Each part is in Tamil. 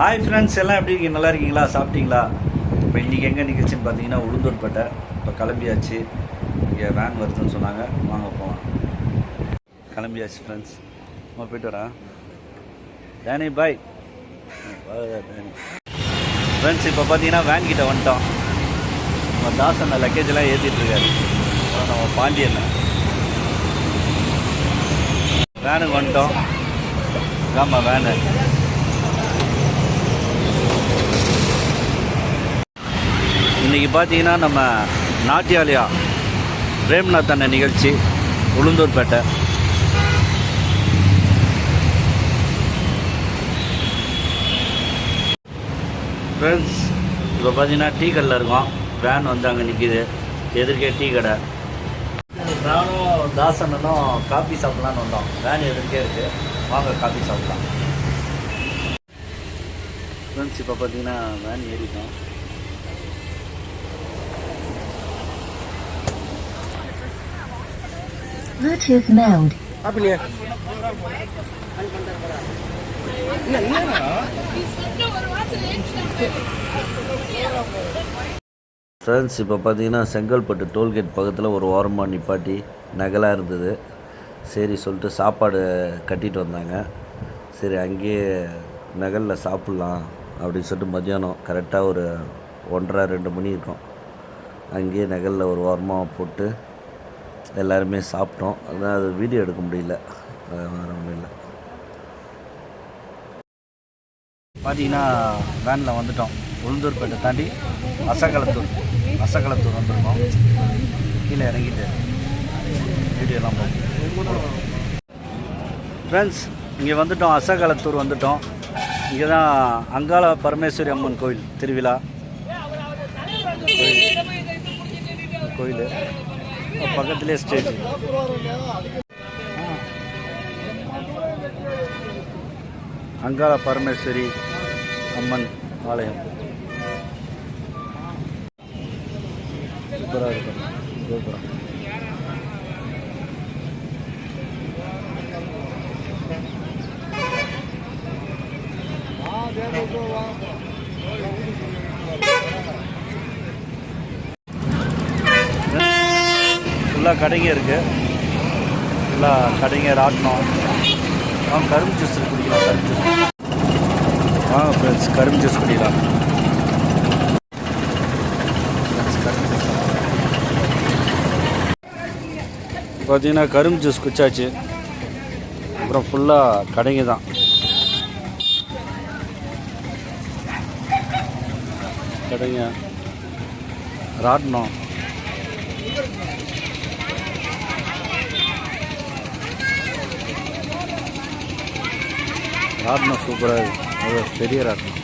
ஹாய் ஃப்ரெண்ட்ஸ் எல்லாம் எப்படி இருக்கீங்க? நல்லா இருக்கீங்களா? சாப்பிட்டீங்களா? இப்போ இன்றைக்கி எங்கே நிகழ்ச்சின்னு பார்த்தீங்கன்னா உளுந்தூர்பேட்டை. இப்போ கிளம்பியாச்சு. இங்கே வேன் வருதுன்னு சொன்னாங்க. வாங்க போகலாம் கிளம்பியாச்சு ஃப்ரெண்ட்ஸ் நம்ம போயிட்டு வரேன். டேனி பாய் ஃப்ரெண்ட்ஸ் இப்போ பார்த்தீங்கன்னா வேன் கிட்ட வந்துட்டோம். நம்ம தாசன் அந்த லக்கேஜெல்லாம் ஏற்றிட்டுருக்காரு அப்புறம் நம்ம பாண்டியன். வேனுக்கு வந்துட்டோம். ஆமாம் வேனு இன்றைக்கி பார்த்தீங்கன்னா நம்ம நாட்டியாலயா பிரேம்நாத் அண்ணன் நிகழ்ச்சி உளுந்தூர்பேட்டை. ஃப்ரெண்ட்ஸ் இப்போ பார்த்தீங்கன்னா டீ கடையில் இருக்கோம். வேன் வந்து அங்கே நிற்கிது எதிர்க்கே டீ கடை. நானும் தாசனனும் காஃபி சாப்பிட்லான்னு வந்தோம். வேன் எதிர்க்கே இருக்குது வாங்க காஃபி சாப்பிட்லாம். ஃப்ரெண்ட்ஸ் இப்போ பார்த்தீங்கன்னா வேன் ஏறிட்டோம். Bluetooth mode. அப்படியே? ஃப்ரெண்ட்ஸ் இப்போ பார்த்தீங்கன்னா செங்கல்பட்டு டோல்கேட் பக்கத்தில் ஒரு ஓரமாக நிப்பாட்டி நகலாக இருந்தது. சரி சொல்லிட்டு சாப்பாடு கட்டிட்டு வந்தாங்க. சரி அங்கேயே நகலில் சாப்பிட்லாம் அப்படின்னு சொல்லிட்டு மத்தியானம் கரெக்டாக ஒரு ஒன்றரை ரெண்டு மணி இருக்கும். அங்கேயே நகலில் ஒரு ஓரமாக போட்டு எல்லாருமே சாப்பிட்டோம். அதான் அது வீடியோ எடுக்க முடியல. வேறு ஒன்றும் இல்லை. பார்த்தீங்கன்னா வேனில் வந்துட்டோம். உளுந்தூர்பேட்டை தாண்டி அசகலத்தூர் அசகலத்தூர் வந்திருக்கோம். கீழே இறங்கிட்டு வீடியோலாம் பார்ப்போம். ஃப்ரெண்ட்ஸ் இங்கே வந்துட்டோம். அசகலத்தூர் வந்துட்டோம். இங்கே தான் அங்காள பரமேஸ்வரி அம்மன் கோயில் திருவிழா. கோயில். பக்கத்துலேயே ஸ்டேஜ் அங்காள பரமேஸ்வரி அம்மன் ஆலயம். சூப்பராக இருக்கும். கோபுரம். ஃபுல்லாக கடைங்க இருக்குது ஃபுல்லாக கடைங்க ராட்டினம். வாங்க கரும்பு ஜூஸ் குடிக்கலாம் கரும்பு ஜூஸ் வாங்க ஃப்ரெண்ட்ஸ் கரும்பு ஜூஸ் குடிக்கலாம். பார்த்தீங்கன்னா கரும்பு ஜூஸ் குச்சாச்சு அப்புறம் ஃபுல்லாக கடைங்க தான். கடைங்க ராட்டினம். ராட்டினம் சூப்பராக இருக்கும் அது பெரிய ராட்டினம்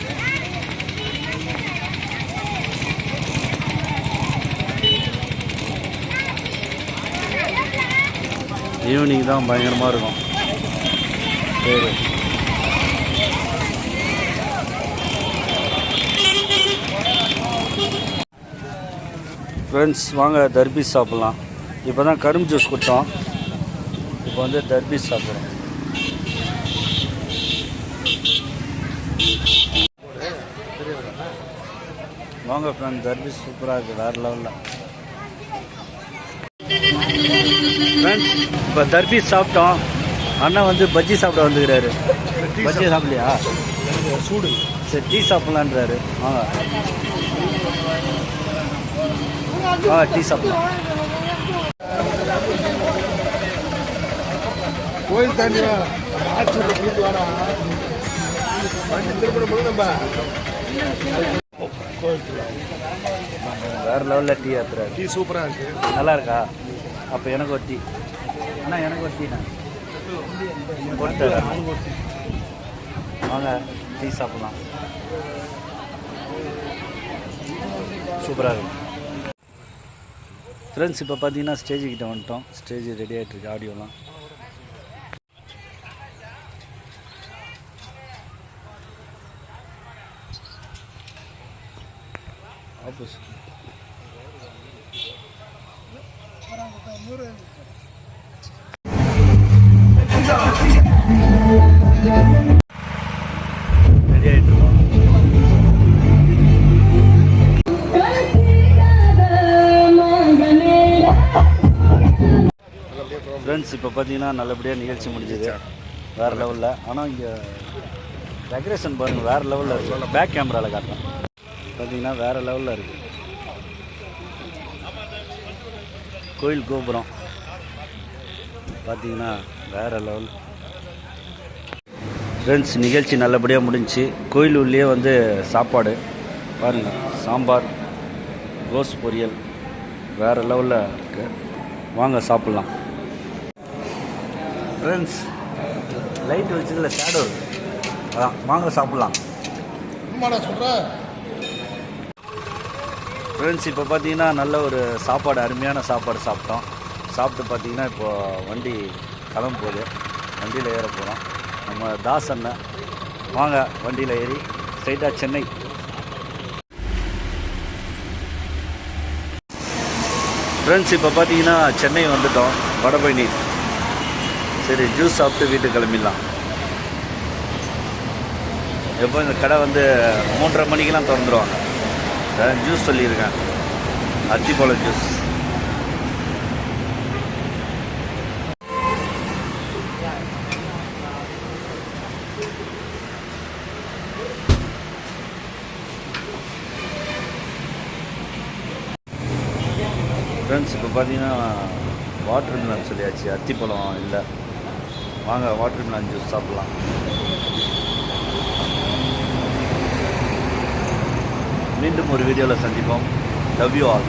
ஈவினிங் தான் பயங்கரமாக இருக்கும். சரி. ஃப்ரெண்ட்ஸ் வாங்க தர்பீஸ் சாப்பிட்லாம். இப்போ தான் கரும்பு ஜூஸ் கொடுத்தோம் இப்போ வந்து தர்பீஸ் சாப்பிட்றோம் வாங்க ஃப்ரெண்ட் தர்பீஸ் சூப்பராக இருக்குது வேறு லெவலில் ஃப்ரெண்ட்ஸ் இப்போ தர்பீஸ் சாப்பிட்டோம். அண்ணன் வந்து பஜ்ஜி சாப்பிட வந்துக்கிறாரு. பஜ்ஜி சாப்பிடலையா? சூடு சரி டீ சாப்பிட்லான்றாரு. வாங்க. ஆ டீ சாப்பிடலாம். கோயில் தண்ணி வேறு லெவலில் டீ ஏற்றுறாரு டீ சூப்பராக இருக்கு. நல்லா இருக்கா? அப்போ எனக்கு ஒரு டீ அண்ணா எனக்கு ஒரு டீண்ணா போட்டு வாங்க டீ சாப்பிட்லாம். சூப்பராக இருக்கும் ஃப்ரெண்ட்ஸ் இப்போ பார்த்தீங்கன்னா ஸ்டேஜ் கிட்ட வந்துட்டோம். ஸ்டேஜ் ரெடி ஆகிட்டு இருக்கு ஆடியோலாம் ஆப்போசிட். ஃப்ரெண்ட்ஸ் இப்போ பார்த்தீங்கன்னா நல்லபடியாக நிகழ்ச்சி முடிஞ்சது. வேறு லெவலில் ஆனால் இங்கே டெக்கரேஷன் பாருங்கள் வேறு லெவலில் பேக் கேமராவில் காட்டுறேன். பார்த்தீங்கன்னா வேறு லெவலில் இருக்குது கோயில் கோபுரம். பார்த்தீங்கன்னா வேறு லெவல் ஃப்ரெண்ட்ஸ் நிகழ்ச்சி நல்லபடியாக முடிஞ்சுச்சு கோயில் உள்ளே வந்து சாப்பாடு. பாருங்கள் சாம்பார் கோஸ் பொரியல் வேறு லெவலில் இருக்குது வாங்க சாப்பிட்லாம். ஃப்ரெண்ட்ஸ் லைட் வச்சதில் ஷேடோ அதான் வாங்க சாப்பிட்லாம். சும்மாடா ஃப்ரெண்ட்ஸ் இப்போ பார்த்தீங்கன்னா நல்ல ஒரு சாப்பாடு அருமையான சாப்பாடு சாப்பிட்டோம். சாப்பிட்டு பார்த்தீங்கன்னா இப்போ வண்டி கிளம்ப போகுது. வண்டியில் ஏற போகிறோம் நம்ம தாஸ் அண்ணன். வாங்க வண்டியில் ஏறி ஸ்ட்ரைட்டாக சென்னை. ஃப்ரெண்ட்ஸ் இப்போ பார்த்தீங்கன்னா சென்னை வந்துட்டோம். வடபழனி. சரி ஜூஸ் சாப்பிட்டு வீட்டுக்கு கிளம்பிடலாம். எப்போ இந்த கடை வந்து மூன்றரை மணிக்கெலாம் திறந்துருவாங்க. ஜூஸ் சொல்லியிருக்கேன். அத்திப்பழ ஜூஸ் ஃப்ரெண்ட்ஸ் இப்போ பார்த்தீங்கன்னா வாட்டர் மிலன் சொல்லியாச்சு. அத்திப்பழம் இல்லை. வாங்க வாட்டர் மிலன் ஜூஸ் சாப்பிட்லாம். மீண்டும் ஒரு வீடியோவில் சந்திப்போம். Love you all